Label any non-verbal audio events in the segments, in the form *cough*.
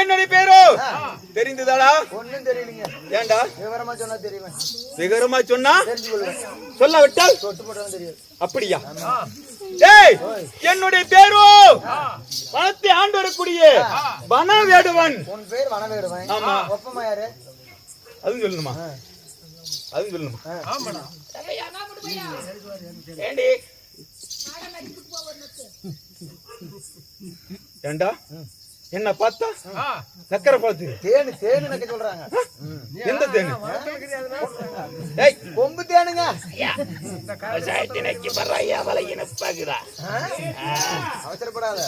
என்னுடைய பேரு? தெரிந்ததாடா? ஒண்ணும் தெரியலீங்க. ஏண்டா விவரமா சொன்னா தெரியுமே. விவரமா சொன்னா? தெரிஞ்சு கொள்ளுங்க சொல்ல விட்டால் தொட்டு போட்டாலும் தெரியாது அப்படியா என்னுடைய பேரு? பணத்தை ஆண்டு வரக்கூடிய வன வேடுவன் உன் பேர் வனவேடுவன். ஆமா. ஒப்பமா யாரு? அதுவும் சொல்லணுமா? அதுவும் சொல்லணுமா? ஏண்டி? ஏண்டா? என்ன பார்த்தா? சக்கரை பார்த்து தேனு தேனு நக்க சொல்றாங்க. எந்த தேனு? கொம்பு தேனுங்க. ஆ? அவசரப்படாத.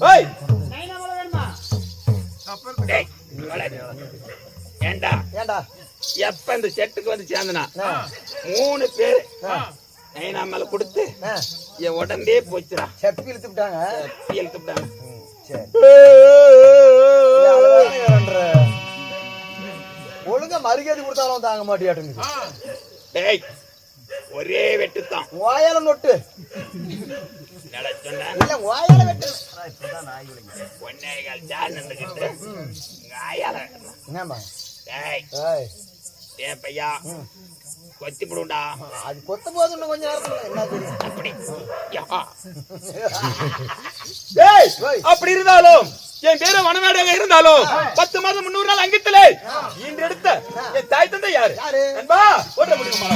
ஏய். ஏண்டா? ஏண்டா? எப்ப இந்த செட்டுக்கு வந்து சேர்ந்தனா. மூணு பேரு. ஆ. நைனா மேல கொடுத்து. ஆ. என் உடம்பே போச்சுடா. செப்பி இழுத்து விட்டாங்க. சரி. அவ்வளவுதானே வேறன்ற. ஒழுங்கா மரியாதை கொடுத்தாலும் தாங்க மாட்டியாட்டுங்க டேய் ஒரே வெட்டுத்தான். வாயால நொட்டு. இல்ல வாயால வெட்டு. ஒன்னே கால் ஜான் நின்றுக்கிட்டு. ஆயால என்னம்மா? டேய் ஏய். ஏ பையா. கொத்தி போடுண்டா அது கொத்த போது இன்னும் கொஞ்ச நேரத்துல என்ன தெரியும்? அப்படி. *laughs* அப்படி இருந்தாலும் என் பேரு வனமேடாக இருந்தாலும் பத்து மாதம் முன்னூறு நாள் அங்கித்திலே. இன்று எடுத்த என் தாய் தந்தை யாரு? யாரு? நண்பா ஓட்ட முடியுமா?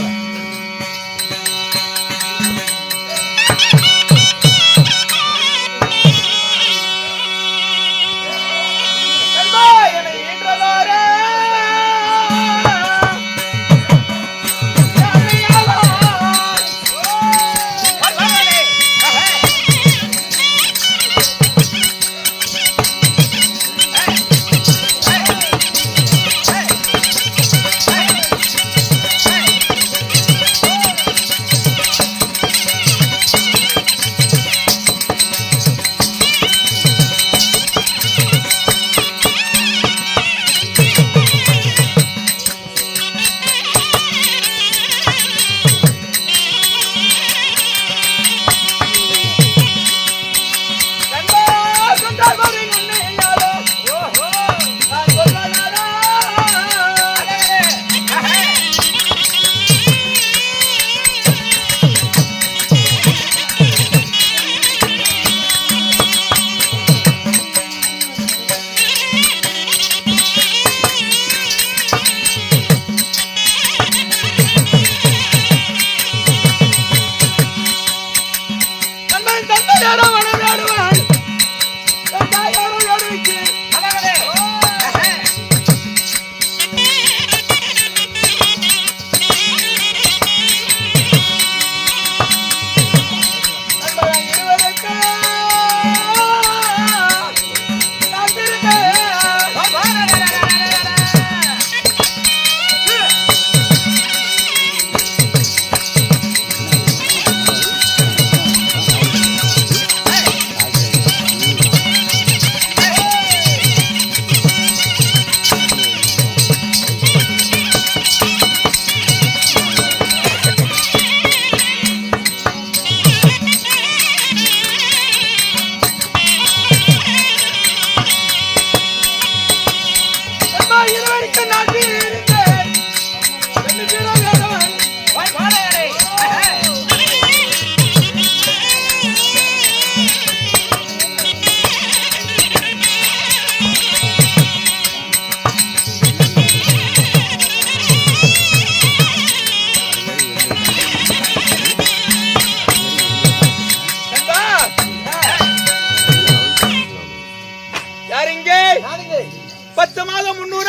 பத்து மாதம் முன்னூறு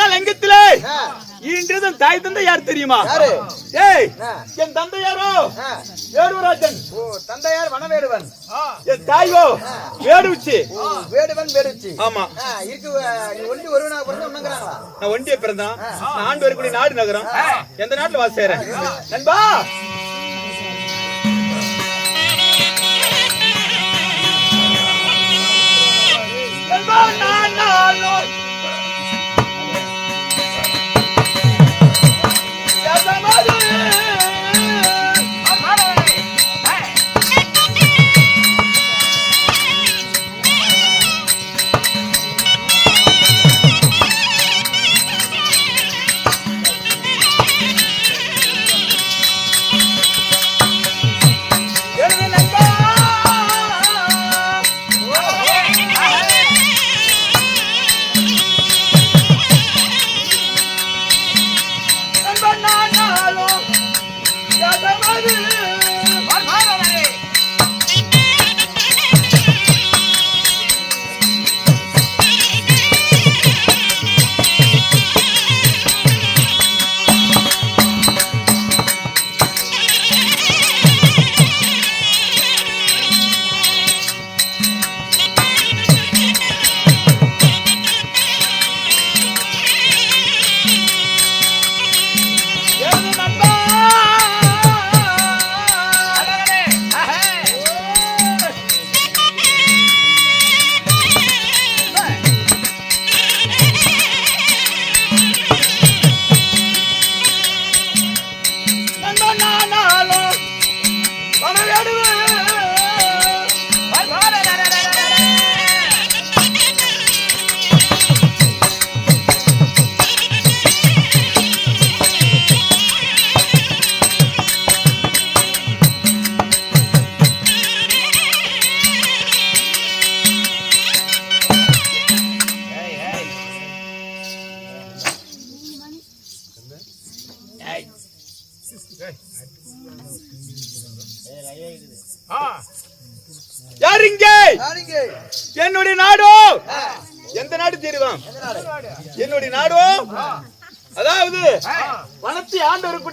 ஆ, ஈன்றது தாய் தந்தை யார் தெரியுமா? ஏய். என் தந்தை யாரோ. வேடுவராஜன். தந்தையார் வனவேடுவன். என் தாயோ வேடுச்சி வேடுவன் வேடுச்சு ஆமா. இருக்கு ஒண்டி ஒருவனாக பிறந்து நான் ஒண்டிய பிறந்தான். நான் ஆண்டு வரக்கூடிய நாடு நகரம். எந்த நாட்டுல வாச செய்யறேன் நண்பா! நண்பா, நான். Yeah.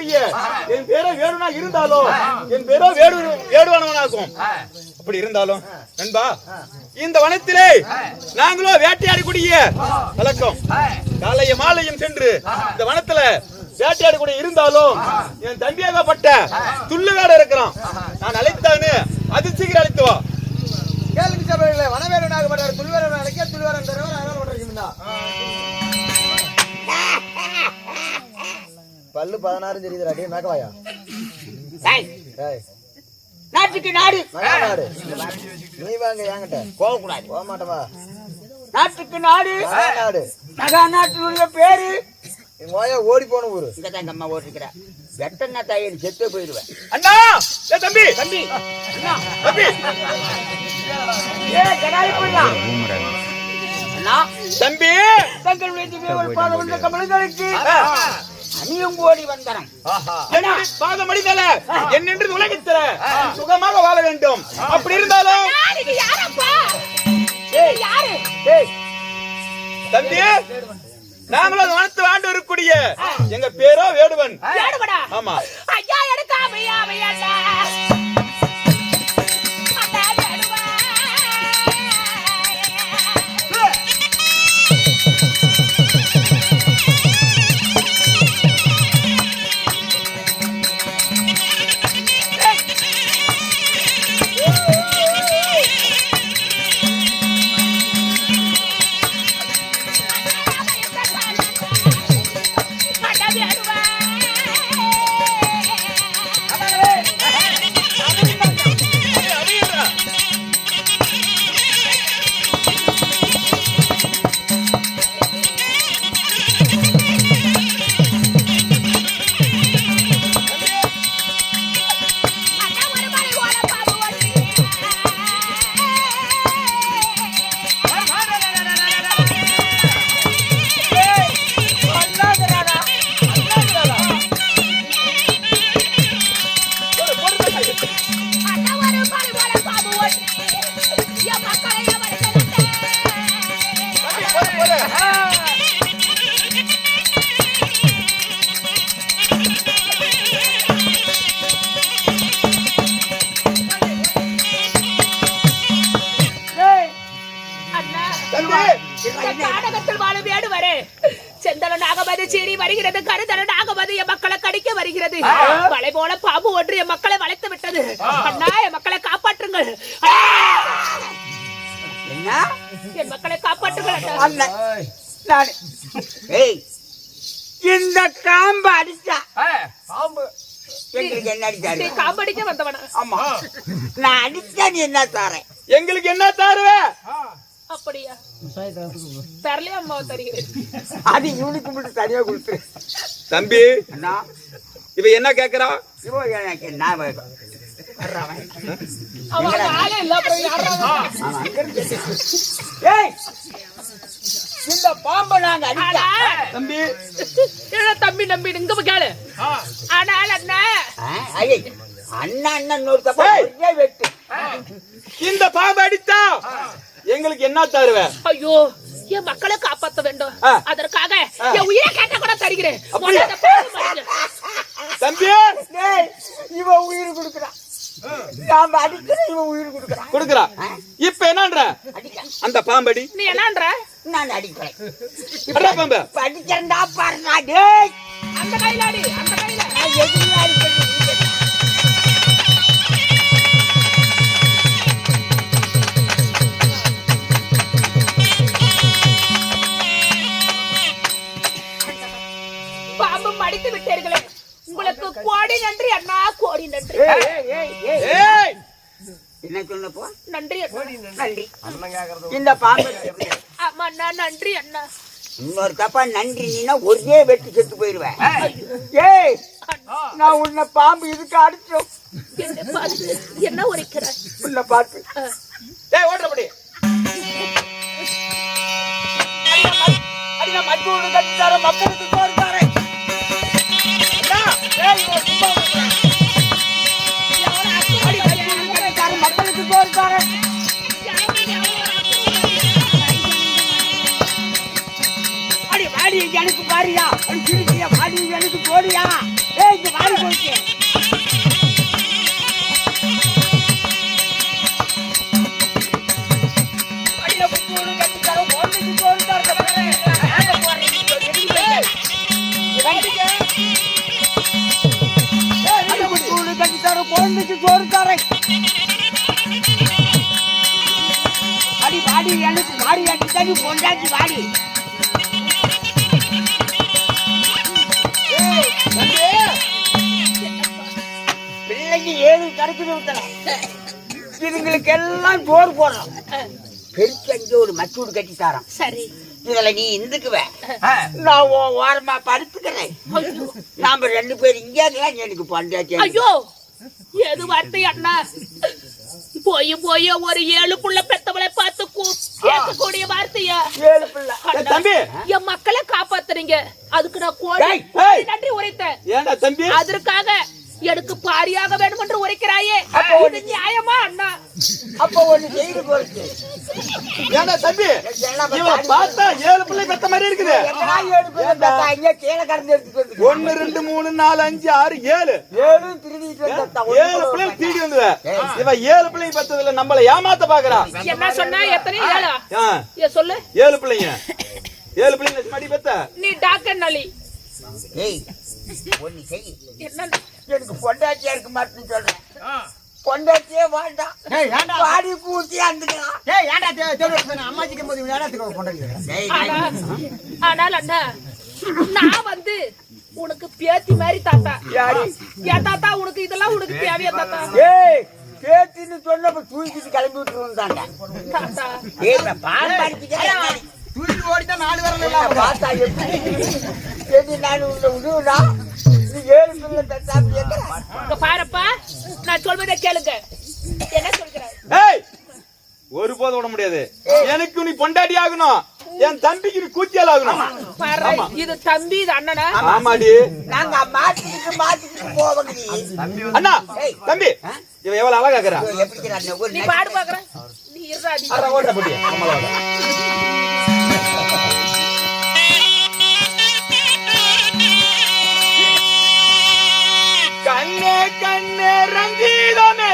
ஆண்டு என் பேரோ வேணும்னா இருந்தாலும் என் பேரோ வேடு வேடுவானவனாகும். அப்படி இருந்தாலும் நண்பா இந்த வனத்திலே நாங்களோ வேட்டையாடக்கூடிய வழக்கம். காலையும் மாலையும் சென்று இந்த வனத்துல வேட்டையாடக்கூடிய இருந்தாலும் என் தம்பியாகப்பட்ட துள்ளுவேட இருக்கிறான். நான் அழைத்தானு அது சீக்கிரம் அழைத்து வா. கேளுங்க சபையில வனவேலனாகப்பட்டார் துள்ளுவரன் அழைக்க துள்ளுவரன் தருவர் அதனால பண்றீங்களா பல்லு பதினாறு தெரியுதுடா டே மேக்கவாயா? நாட்டுக்கு நாடு. நாடு நீ வாங்க என்கிட்ட. போகக்கூடாது போக மாட்டவா நாட்டுக்கு நாடு. மகா நாடு மகா நாட்டினுடைய பேரு ஓயா ஓடி போன ஊரு. இங்க தான் எங்க அம்மா ஓட்டிருக்கிற வெட்டன்னா தாயன் செத்து போயிடுவேன். அண்ணா! ஏ தம்பி! தம்பி! அண்ணா தம்பி! ஏ கடாய் போடா அண்ணா தம்பி! தங்களுடைய திவ்ய பாதம் கமலங்களுக்கு. அணியும் ஓடி வந்தனம் பாதம் அடித்தல என்னென்று உலகத்தில. சுகமாக வாழ வேண்டும். அப்படி இருந்தாலும் யாருக்கு யாரப்பா? ஏய். யாரு? ஏய். தம்பி நாங்களும் வனத்து ஆண்டு வரக்கூடிய எங்க பேரோ வேடுவன். ஆமா. ஐயா எனக்கு இந்த காம்பு அடிச்சா. பாம்பு எங்களுக்கு என்ன அடிச்சாரு? காம்படிக்க வந்தவன? ஆமா. நான் அடிச்சா நீ என்ன தாரேன் எங்களுக்கு என்ன தாருவ அப்படியா? பெரலே அம்மா தருகிறேன். அது இவனுக்கு மட்டும் தனியா கொடுத்து தம்பி அண்ணா. இவ என்ன கேக்குறா? எனக்கு என்ன ஏய்! இந்த பாம்பை நாங்க அடிச்சா தம்பி. என்ன தம்பி நம்பி இங்க போய் கேளு. ஆனால் அண்ணா அண்ணா அண்ணன் ஒரு தப்பா வெட்டு இந்த பாம்பு அடித்தா எங்களுக்கு என்ன தருவ? ஐயோ என் மக்களை காப்பாத்த வேண்டும். அதற்காக என் உயிரை கேட்ட கூட தருகிறேன். தம்பி. இவன் உயிர் கொடுக்குறான். நாம அடிக்கிற இவன் உயிர் கொடுக்குறான். கொடுக்குறா. இப்ப என்னன்ற? அந்த பாம்படி நீ என்னன்ற? நான் அடிக்கிறேன் அடா பாம்பு. இப்ப அடிக்கிறேன்டா பாருடா டேய். அந்த கையில அடி அந்த கையில. நான் எதுவுமே அடிக்கிறது இல்லை. பாம்பு மடித்து விட்டீர்களே. உங்களுக்கு கோடி நன்றி அண்ணா கோடி நன்றி. ஏய், ஏய், ஏய், ஏய். ஏய். என்ன சொன்னப்போ நன்றி நன்றி. இந்த பாம்பு? ஆமா அண்ணா நன்றி அண்ணா. இன்னொரு தப்பா நன்றி. நீனா ஒரே வெட்டி செத்து போயிருவேன். ஏய். நான் உன்னை பாம்பு இதுக்கு அடிச்சோம். என்ன பார்த்து என்ன உரைக்கிறாய் உன்னை பார்த்து. ஏய் ஓடுறபடி கட்டித்தார மக்களுக்கு கோருத்தாரே யாரா வாரியா? உன் சிரிக்கியா பாடி எனக்கு போடியா? ஏய் இங்க வாடி போச்சு அடி பாடி எனக்கு ஒண்ணுக்கு சோறு தான் இருக்கிறானே. ஏங்க கிடைக்குது ஊத்தலாம் இதுங்களுக்கு எல்லாம் சோறு போடுறோம். பெருச்சு அங்கே ஒரு மச்சூடு கட்டி தரோம். சரி. இதுல நீ இந்துக்குவ. நான் ஓரமா படுத்துக்கிறேன். நாம ரெண்டு பேரும் இங்கே இருக்கலாம் எனக்கு பொண்டாச்சி ஐயோ. எது வார்த்தை அண்ணா? போய் போய் ஒரு ஏழு புள்ள பெத்தவளை பார்த்து கூ- கேட்கக்கூடிய வார்த்தையா? ஏழு பிள்ளை. தம்பி. என் மக்களை காப்பாத்துறீங்க. அதுக்கு நான் கோடி. நன்றி உரைத்தேன். அதற்காக எனக்கு பாரியாக வேண்டும் என்று உரைக்கிறாயே இது நியாயமா அண்ணா? அப்போ ஒண்ணு செய்து தம்பி? இவன் பார்த்தா ஏழு பிள்ளை பெத்த மாதிரி இருக்குது. ஏழு பிள்ளை கீழே கடந்து எடுத்துட்டு வந்து ஒன்னு ரெண்டு மூணு நாலு அஞ்சு ஆறு ஏழு. ஏழும் திருடிட்டு வந்தா ஏழு பிள்ளைங்க தீடி வந்தது இவன் ஏழு பிள்ளைங்க பெத்ததுல நம்மள ஏமாத்த பாக்குறா. என்ன சொன்னா? எத்தனை ஏழா? சொல்லு. ஏழு பிள்ளைங்க. ஏழு பிள்ளைங்க மடி பெத்த. நீ டாக்டர் நலி ஏய் ஒண்ணு செய் என்ன எனக்கு பொண்டாட்டியா இருக்க மாட்டேன்னு சொல்றேன். பொண்டாட்டியே வேண்டாம் ஏய் ஏன்டா? பாடி பூட்டி அந்துக்கலாம் ஏய் ஏன்டா தே- தேடி வச்சு போன அம்மாச்சிக்கும் போது இவன் ஏடாத்துக்கு கொண்டாடி ஆனா ஆனால் அண்ணா நான் வந்து உனக்கு பேத்தி மாதிரி தாத்தா? என் தாத்தா உனக்கு இதெல்லாம் உனக்கு தேவையா தாத்தா? ஏய் பேத்தின்னு சொன்னப்ப தூக்கிட்டு கிளம்பி விட்டுருந்தாங்க தாத்தா. ஏய் பால் தூக்கி ஓடிதான் நாலு வரல நான் பார்த்தா எப்படி? சரி நான் உன்னை விடுவா நீ ஏழு பிள்ளை இங்க பாருப்பா நான் சொல்வதை கேளுங்க. என்ன சொல்கிறேன் ஏய் ஒரு போதும் விட முடியாது. எனக்கு நீ பொண்டாட்டி ஆகணும். என் தம்பிக்கு நீ கூத்தியால் ஆகணும். இது தம்பி இது அண்ணனா? ஆமாடி. நாங்க மாத்திக்கிட்டு மாத்திக்கிட்டு போவோங்க நீ அண்ணா தம்பி. இவன் எவ்வளவு எப்படி ஒரு நீ பாடு பாக்குறேன். நீ இருடா அரை ஓட்ட போட்டி கண்ணே ரங்கீதமே கண்ணே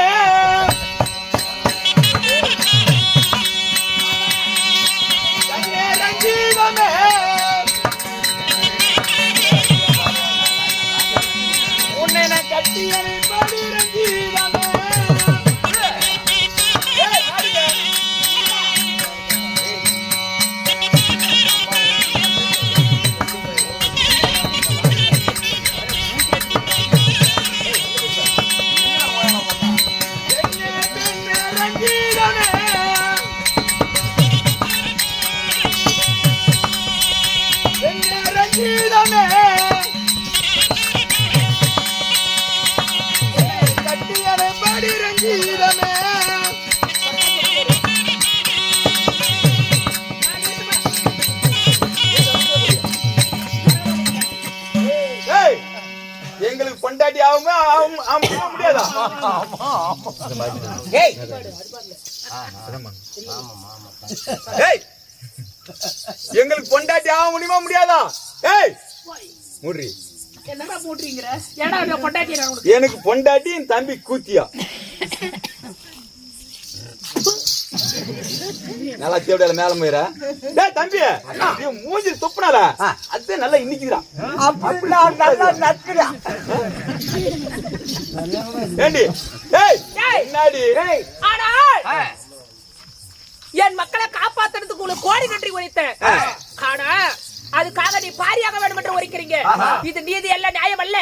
ஏய். ஏய். எங்களுக்கு பொண்டாட்டி ஆக முடியுமா முடியாதா? ஏய். உனக்கு எனக்கு பொண்டாட்டி என் தம்பி கூத்தியா? நல்லா தேவையில்ல மேல போயிர டேய் தம்பி இவன் மூஞ்சி துப்புனால அது நல்லா இன்னிக்குதுடா. அப்படி நான் நல்லா நக்குறேன் ஏண்டி? ஏய் ஏய். என்னடி? ஏய் ஆனால் என் மக்களை காப்பாத்துறதுக்கு உங்களுக்கு கோடி நன்றி உரைத்தேன். ஆனா அதுக்காக நீ பாரியாக வேண்டும் என்று உரைக்கிறீங்க இது நீதி அல்ல நியாயம் அல்ல.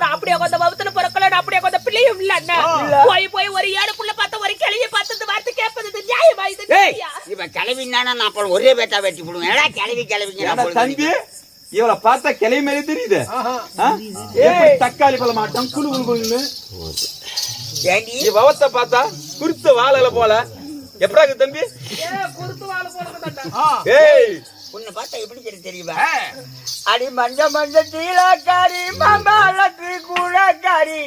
நான் அப்படியே கொஞ்ச வகுத்துல பிறக்கல நான் அப்படியே கொஞ்ச பிள்ளையும் இல்ல போய் போய் ஒரு ஏழு புள்ள பார்த்த ஒரு கிளிய பார்த்து இந்த வார்த்தை கேட்பது இது நியாயமா இது ஏய்? இவன் கிளவினானா நான் அப்புறம் ஒரே பேட்டா வெட்டி போடுவேன். ஏடா கிளவி கிளவிங்க தம்பி இவளை பார்த்தா கிளை மாதிரி தெரியுது? தக்காளி பழ மாட்டோம் குழு குழு குழுன்னு? இவத்தை பார்த்தா குருத்த வாழல போல. எப்படா இருக்கு தம்பி. ஏய் உன்னை பார்த்தா எப்படி தெரியும்? தெரியுமா அடி மஞ்ச மஞ்ச தீலக்காரி மம்பாலத்து கூழக்காரி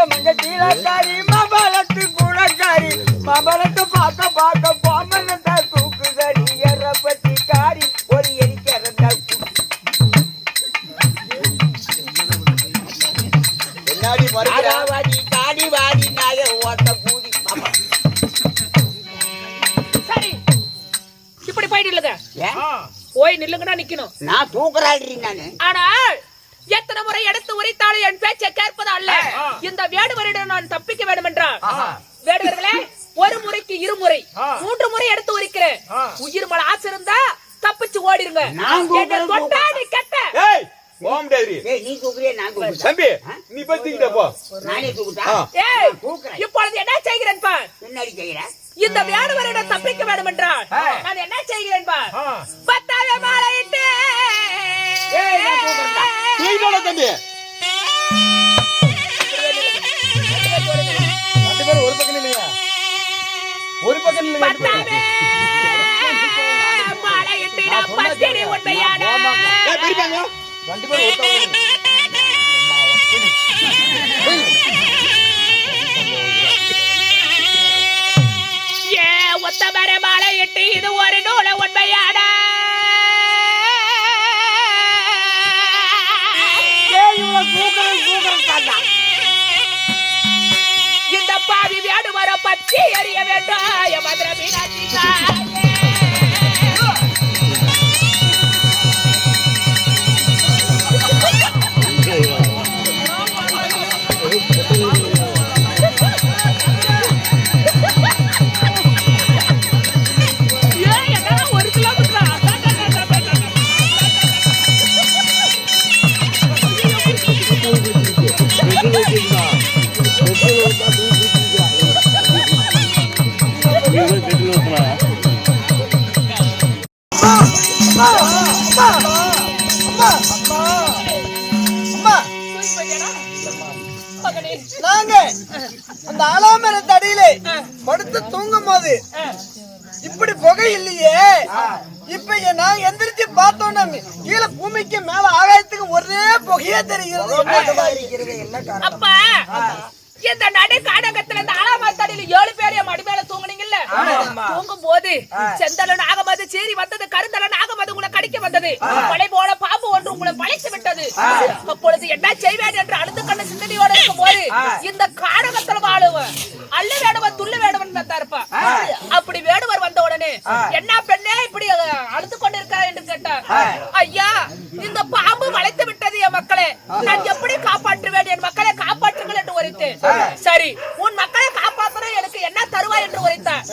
மஞ்ச மஞ்ச தீலக்காரி மபலத்து குணக்காரி மபலத்து பார்க்க பார்க்க பாமனத்தை தூக்குதடி எறப்பட்டி காரி ஒரு எரிக்கிறத என்னாடி அடாவாடி காடி வாடி நாய ஓட்ட கூடி. சரி. இப்படி போயிட்டு இல்லைங்க. ஏன்? போய் நில்லுங்கன்னா நிக்கணும். நான் தூக்குறாடி நானு. ஆனால் எத்தனை முறை எடுத்து உரைத்தாலும் என் பேச்சை கேட்பது அல்ல இந்த வேடுவரிடம் நான் தப்பிக்க வேண்டும் என்றால் வேடுவர்களே ஒரு முறைக்கு இருமுறை மூன்று முறை எடுத்து உரைக்கிறேன் உயிர் மேல ஆசை இருந்தா தப்பிச்சு ஓடிருங்க. கெட்ட. போக தம்பி நீ போய் நானே தூக்குட்டா இப்பொழுது என்ன செய்கிறேன் பார்? என்னடி செய்யற இந்த வேடுவரிடம் தப்பிக்க வேண்டும் என்றால் நான் என்ன செய்கிறேன் பார்? பத்தாவது மாலையிட்டு தம்பி. பத்தாமே மாலையிட்டு நான் பத்தினி உண்மையான ரெண்டு பேரும் ஒருத்தவங்க ஏ ஒத்தமர மாலையிட்டு இது ஒரு நூல உண்மையான தாண்டா பாவி வேடுவர பற்றி எறிய வேண்டும் என் மதுரை மீனாட்சி தாயே. நாங்க அந்த ஆலாமரத்து அடியிலே படுத்து தூங்கும் போது இப்படி புகை இல்லையே. இப்ப நான் எந்திரிச்சு பார்த்தோன்னா கீழே பூமிக்கு மேல ஆகாயத்துக்கு ஒரே புகையே தெரிகிறது. இந்த நடு காடகத்துல இந்த ஆலாமரத்தடியில ஏழு பேர் என் மடி மேல தூங்குனீங்கல்ல தூங்கும் போது செந்தலன் ஆகமது சீறி வந்தது கருந்தலன் ஆகமது உங்களை கடிக்க வந்தது. மலை போல பாம்பு ஒன்று உங்களை பழைத்து விட்டது. அப்பொழுது என்ன செய்வேன் என்று அழுது கண்ண சிந்தனையோட இருக்கும் போது இந்த காடகத்துல வாழுவன். அல்ல வேடுவன் துள்ளு வேடுவன் தான் இருப்பான் அப்படி வேடுவர் வந்த உடனே என்ன பெண்ணே இப்படி அழுது கொண்டிருக்கா என்று கேட்டார். ஐயா இந்த பாம்பு வளைத்து விட்டது என் மக்களே. நான் எப்படி காப்பாற்றுவேன்? என் மக்களை உரைத்தேன் சரி. உன் மக்களை காப்பாற்றணும் எனக்கு என்ன தருவாய் என்று உரைத்தார்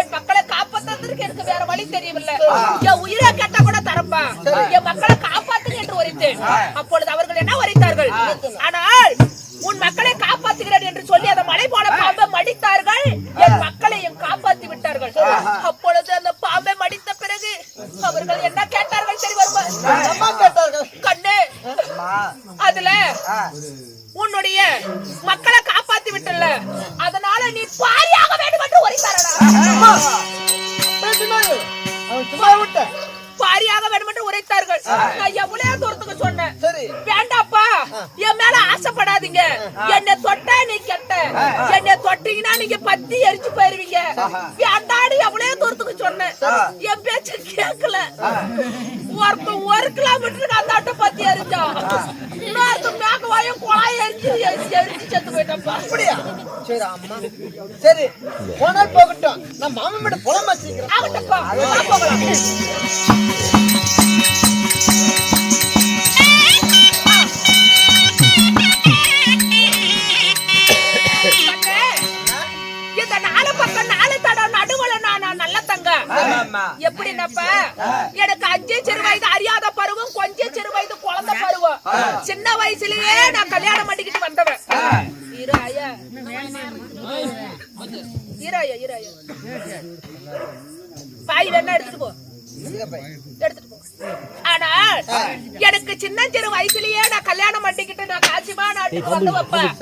என் மக்களை காப்பாற்றுறதுக்கு எனக்கு வேற வழி தெரியவில்லை. என் உயிரை கேட்டா கூட தரப்பா. என் மக்களை காப்பாற்றுங்க என்று உரைத்தேன். அப்பொழுது அவர்கள் என்ன உரைத்தார்கள்? ஆனால் உன் மக்களை காப்பாற்றுகிறேன் என்று சொல்லி அந்த மலை போல பாம்பை மடித்தார்கள். என் மக்களையும் காப்பாற்றி விட்டார்கள். அப்பொழுது அந்த பாம்பை மடித்த பிறகு அவர்கள் என்ன கேட்டார்கள் சரி வருமா கேட்டார்கள் கண்ணு அதுல பாரியாக வேண்டும் என்று உரைத்தார்கள். நான் எவ்வளவு தூரத்துக்கு சொன்னேன். வேண்டாப்பா என் மேல ஆசைப்படாதீங்க. என்னை தொட்டா நீ கெட்ட. என்னை தொட்டீங்கன்னா நீங்க பத்தி எரிச்சு போயிருவீங்க. வேண்டாடு எவ்வளவு தூரத்துக்கு சொன்னேன். என் பேச்சு கேட்கல ஒருத்தன் ஒரு கிலோமீட்டருக்கு அந்த ஆட்டை பத்தி எரிஞ்சான். இன்னொருத்தன் மேகவாயும் குழாய் எரிஞ்சு எரிச்சு எரிச்சு செத்து போயிட்டப்பா அப்படியா? சரி அம்மா. சரி போனால் போகட்டும். நான் மாமன் வீட்டு புலம் வச்சிருக்கிறேன் ஆகட்டப்பா வா போகலாம். எப்படின்னப்ப? எனக்கு அஞ்சு சிறு வயது அறியாத பருவம் கொஞ்சம் சிறு வயது குழந்தை பருவம். சின்ன வயசுலயே நான் கல்யாணம் பண்ணிக்கிட்டு வந்தவன். இரு ஐயா. இரு ஐயா இரு ஐயா. பாய் வேணா எடுத்துட்டு போ. ஆனால் எனக்கு சின்னஞ்சிறு வயசுலயே நான் கல்யாணம் பண்ணிக்கிட்டு நான் காசிமா நாட்டுக்கு வந்து வைப்பேன்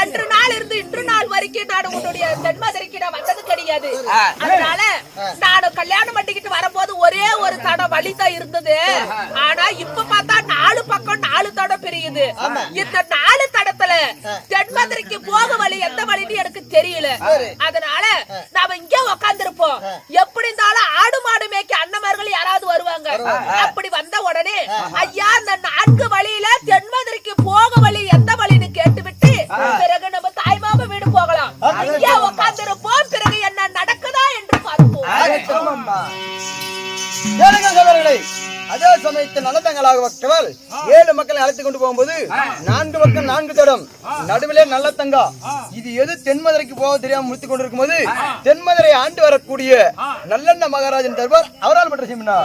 அன்று நாள் இருந்து இன்று நாள் வரைக்கும் நான் உன்னுடைய தென்மதுரைக்கு நான் வந்தது கிடையாது. அதனால நான் கல்யாணம் பண்ணிக்கிட்டு வரும்போது ஒரே ஒரு தடம் வழி தான் இருந்தது ஆனா இப்ப பார்த்தா நாலு பக்கம் நாலு தடம் பிரியுது. இந்த நாலு தடத்துல தென்மதுரைக்கு போக வழி எந்த வழின்னு எனக்கு தெரியல. அதனால நாம இங்க உக்காந்துருப்போம். எப்படி இருந்தாலும் அப்படி வந்த உடனே ஐயா இந்த நான்கு வழியில தென்மதுரைக்கு போக வழி எந்த வழின்னு கேட்டுவிட்டு பிறகு நம்ம தாய்மாம வீடு போகலாம். இங்க உக்காந்துருப்போம். பிறகு என்ன நடக்குதா என்று பார்ப்போம். அதே சமயத்தில் நல்லதங்களாக பக்தவர் ஏழு மக்களை அழைத்துக் கொண்டு போகும்போது நான்கு பக்கம் நான்கு தடம். நடுவிலே நல்ல தங்கா. இது எது தென்மதுரைக்கு போக தெரியாம முடித்துக் கொண்டிருக்கும் போது தென்மதுரை ஆண்டு வரக்கூடிய நல்லெண்ண மகாராஜன் தர்பார் அவரால் பட்ட சிம்னா